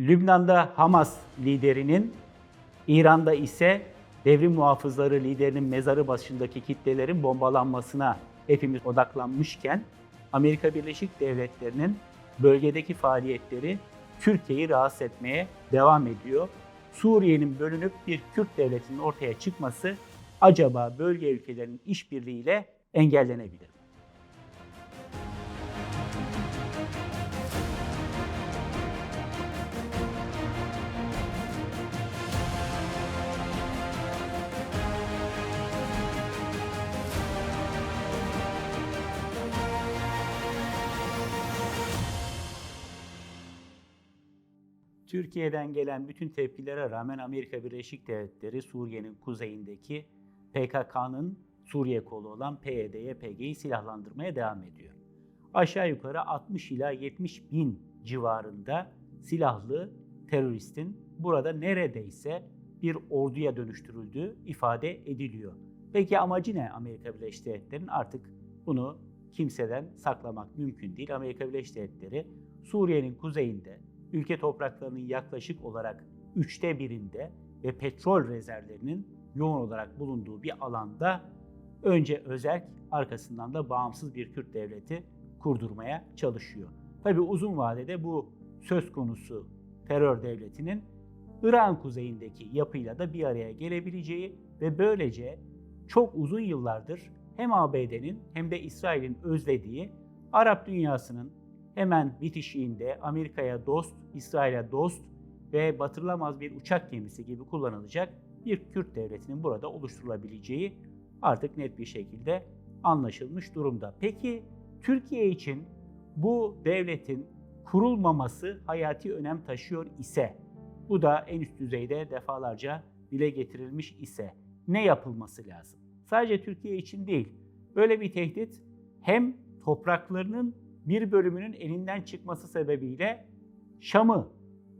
Lübnan'da Hamas liderinin, İran'da ise devrim muhafızları liderinin mezarı başındaki kitlelerin bombalanmasına hepimiz odaklanmışken Amerika Birleşik Devletleri'nin bölgedeki faaliyetleri Türkiye'yi rahatsız etmeye devam ediyor. Suriye'nin bölünüp bir Kürt devletinin ortaya çıkması acaba bölge ülkelerinin işbirliğiyle engellenebilir mi? Türkiye'den gelen bütün tepkilere rağmen Amerika Birleşik Devletleri Suriye'nin kuzeyindeki PKK'nın Suriye kolu olan PYD'ye PYG'yi silahlandırmaya devam ediyor. Aşağı yukarı 60 ila 70 bin civarında silahlı teröristin burada neredeyse bir orduya dönüştürüldüğü ifade ediliyor. Peki amacı ne Amerika Birleşik Devletleri'nin? Artık bunu kimseden saklamak mümkün değil. Amerika Birleşik Devletleri Suriye'nin kuzeyinde ülke topraklarının yaklaşık olarak üçte birinde ve petrol rezervlerinin yoğun olarak bulunduğu bir alanda önce özerk arkasından da bağımsız bir Kürt devleti kurdurmaya çalışıyor. Tabi uzun vadede bu söz konusu terör devletinin İran kuzeyindeki yapıyla da bir araya gelebileceği ve böylece çok uzun yıllardır hem ABD'nin hem de İsrail'in özlediği Arap dünyasının hemen bitişiğinde Amerika'ya dost, İsrail'e dost ve batırılamaz bir uçak gemisi gibi kullanılacak bir Kürt devletinin burada oluşturulabileceği artık net bir şekilde anlaşılmış durumda. Peki Türkiye için bu devletin kurulmaması hayati önem taşıyor ise, bu da en üst düzeyde defalarca dile getirilmiş ise ne yapılması lazım? Sadece Türkiye için değil, böyle bir tehdit hem topraklarının bir bölümünün elinden çıkması sebebiyle Şam'ı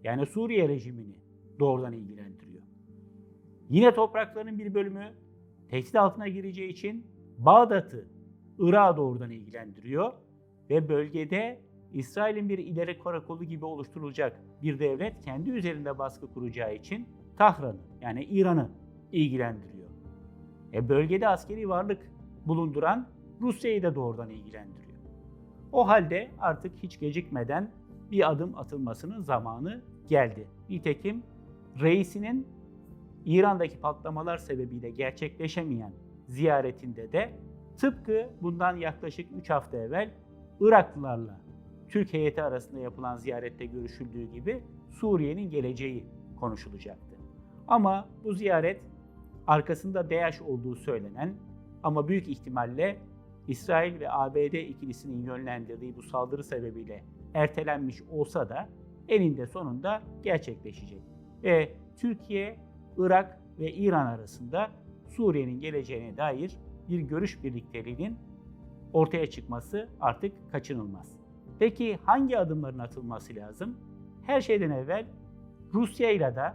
yani Suriye rejimini doğrudan ilgilendiriyor. Yine topraklarının bir bölümü tehdit altına gireceği için Bağdat'ı, Irak'ı doğrudan ilgilendiriyor ve bölgede İsrail'in bir ileri karakolu gibi oluşturulacak bir devlet kendi üzerinde baskı kuracağı için Tahran'ı yani İran'ı ilgilendiriyor. E bölgede askeri varlık bulunduran Rusya'yı da doğrudan ilgilendiriyor. O halde artık hiç gecikmeden bir adım atılmasının zamanı geldi. Nitekim reisinin İran'daki patlamalar sebebiyle gerçekleşemeyen ziyaretinde de tıpkı bundan yaklaşık 3 hafta evvel Iraklılarla Türk heyeti arasında yapılan ziyarette görüşüldüğü gibi Suriye'nin geleceği konuşulacaktı. Ama bu ziyaret arkasında DAEŞ olduğu söylenen ama büyük ihtimalle İsrail ve ABD ikilisinin yönlendirdiği bu saldırı sebebiyle ertelenmiş olsa da eninde sonunda gerçekleşecek. Ve Türkiye, Irak ve İran arasında Suriye'nin geleceğine dair bir görüş birlikteliğinin ortaya çıkması artık kaçınılmaz. Peki hangi adımların atılması lazım? Her şeyden evvel Rusya ile de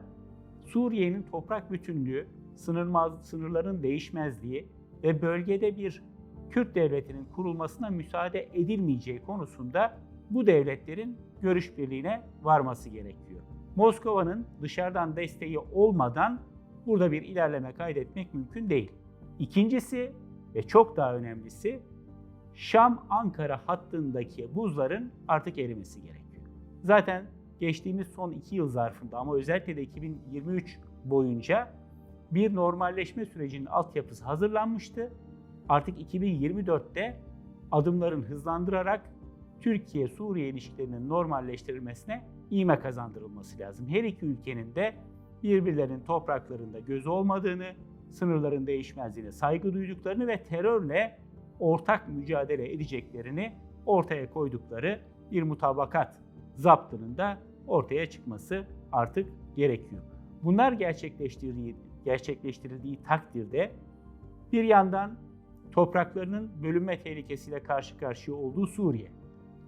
Suriye'nin toprak bütünlüğü, sınırmaz, sınırların değişmezliği ve bölgede bir Kürt devletinin kurulmasına müsaade edilmeyeceği konusunda bu devletlerin görüş birliğine varması gerekiyor. Moskova'nın dışarıdan desteği olmadan burada bir ilerleme kaydetmek mümkün değil. İkincisi ve çok daha önemlisi Şam-Ankara hattındaki buzların artık erimesi gerekiyor. Zaten geçtiğimiz son iki yıl zarfında ama özellikle de 2023 boyunca bir normalleşme sürecinin altyapısı hazırlanmıştı. Artık 2024'te adımların hızlandırarak Türkiye-Suriye ilişkilerinin normalleştirilmesine ivme kazandırılması lazım. Her iki ülkenin de birbirlerinin topraklarında gözü olmadığını, sınırların değişmezliğine saygı duyduklarını ve terörle ortak mücadele edeceklerini ortaya koydukları bir mutabakat zaptının da ortaya çıkması artık gerekiyor. Bunlar gerçekleştirildiği, gerçekleştirildiği takdirde bir yandan topraklarının bölünme tehlikesiyle karşı karşıya olduğu Suriye,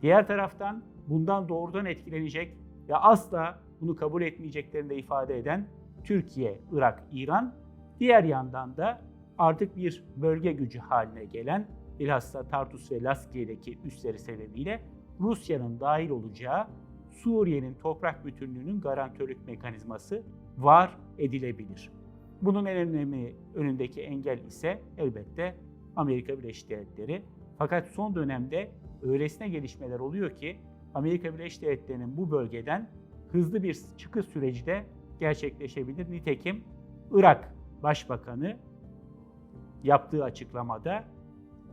diğer taraftan bundan doğrudan etkilenecek ve asla bunu kabul etmeyeceklerini de ifade eden Türkiye, Irak, İran, diğer yandan da artık bir bölge gücü haline gelen bilhassa Tartus ve Laskiye'deki üsleri sebebiyle Rusya'nın dahil olacağı Suriye'nin toprak bütünlüğünün garantörlük mekanizması var edilebilir. Bunun en önemli önündeki engel ise elbette Amerika Birleşik Devletleri. Fakat son dönemde öylesine gelişmeler oluyor ki Amerika Birleşik Devletleri'nin bu bölgeden hızlı bir çıkış süreci de gerçekleşebilir. Nitekim Irak Başbakanı yaptığı açıklamada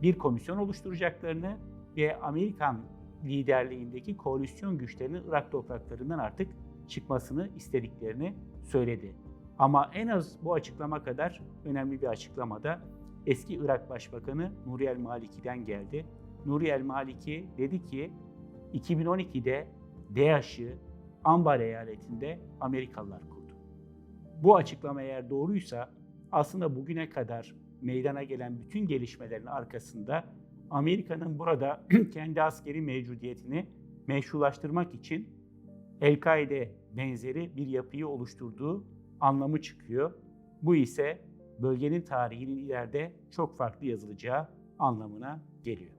bir komisyon oluşturacaklarını ve Amerikan liderliğindeki koalisyon güçlerinin Irak topraklarından artık çıkmasını istediklerini söyledi. Ama en az bu açıklama kadar önemli bir açıklamada eski Irak Başbakanı Nuri el Maliki'den geldi. Nuri el Maliki dedi ki 2012'de DAEŞ'ı Ambar eyaletinde Amerikalılar kurdu. Bu açıklama eğer doğruysa aslında bugüne kadar meydana gelen bütün gelişmelerin arkasında Amerika'nın burada kendi askeri mevcudiyetini meşrulaştırmak için El-Kaide benzeri bir yapıyı oluşturduğu anlamı çıkıyor. Bu ise bölgenin tarihinin ileride çok farklı yazılacağı anlamına geliyor.